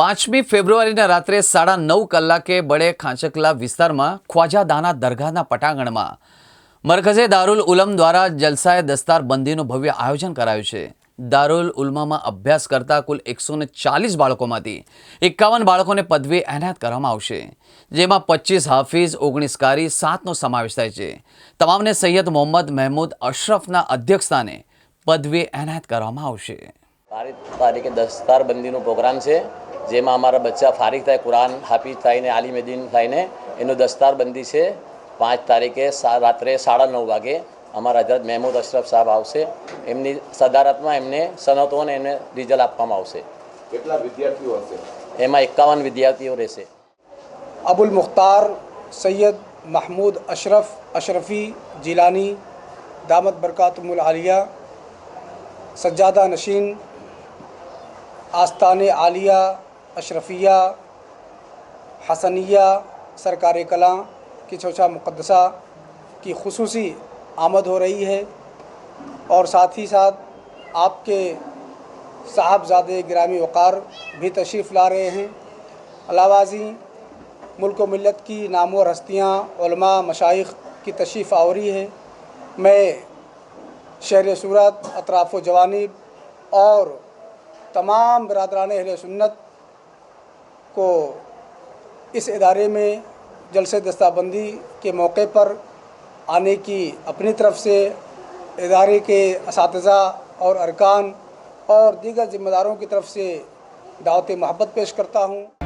પાંચમી ફેબ્રુઆરીના રાત્રે સાડા નવ કલાકે બળે ખાંચકલા વિસ્તારમાં ખ્વાજાદાના દરગાહના પટાંગણમાં મરકઝે દારૂલ ઉલમ દ્વારા જલસાએ દસ્તાર બંધીનું ભવ્ય આયોજન કરાયું છે દારૂલ ઉલમામાં અભ્યાસ કરતા કુલ એકસો ને ચાલીસ બાળકોમાંથી એકાવન બાળકોને પદવી એનાયત કરવામાં આવશે જેમાં પચીસ હાફિઝ ઓગણીસ કારી સાતનો સમાવેશ થાય છે તમામને સૈયદ મોહમ્મદ મહેમૂદ અશરફના અધ્યક્ષસ્થાને પદવી એનાયત કરવામાં આવશે ભારત તારીખે દસ્તારબંધીનો પ્રોગ્રામ છે જેમ અમારું બચ્ચા ફારિક થાય કુરાન હાફીઝ થાય ને આલીમેદિન થાય ને એનો દસ્તરબંધી છે 5 તારીખે રાત્રે 9:30 વાગે અમારા જાદ महमूद اشرف સાહેબ આવશે એમની સદારાતમાં એમને સનતોન એને રિજલ આપવા આવશે કેટલા વિદ્યાર્થીઓ હશે એમાં 51 વિદ્યાર્થીઓ રહેશે અબુલ મુખ्तार સૈયદ महमूद اشرف અશરફી જીલાની દામત બરકતુલ आलिया સજાદા નશીન આસ્તાની आलिया अशरफिया हसनिया सरकार कला की चौचा मुकदसा की खसूस आमद हो रही है और साथ ही साथ आपके साहबजाद ग्रामी वक़ार भी तशरीफ़ ला रहे हैं अलावाजी मुल्क मिलत की नामों हस्तियाँ मशाइ की तशरीफ़ आवरी है मैं शहर सूरत अतराफ़ जवानब और तमाम बरदरान अहल सुन्नत को इस इदारे में जलसे दस्ताबंदी के मौके पर आने की अपनी तरफ से इदारे के इस और अरकान और दीगर ज़िम्मेदारों की तरफ से दावत महब्बत पेश करता हूँ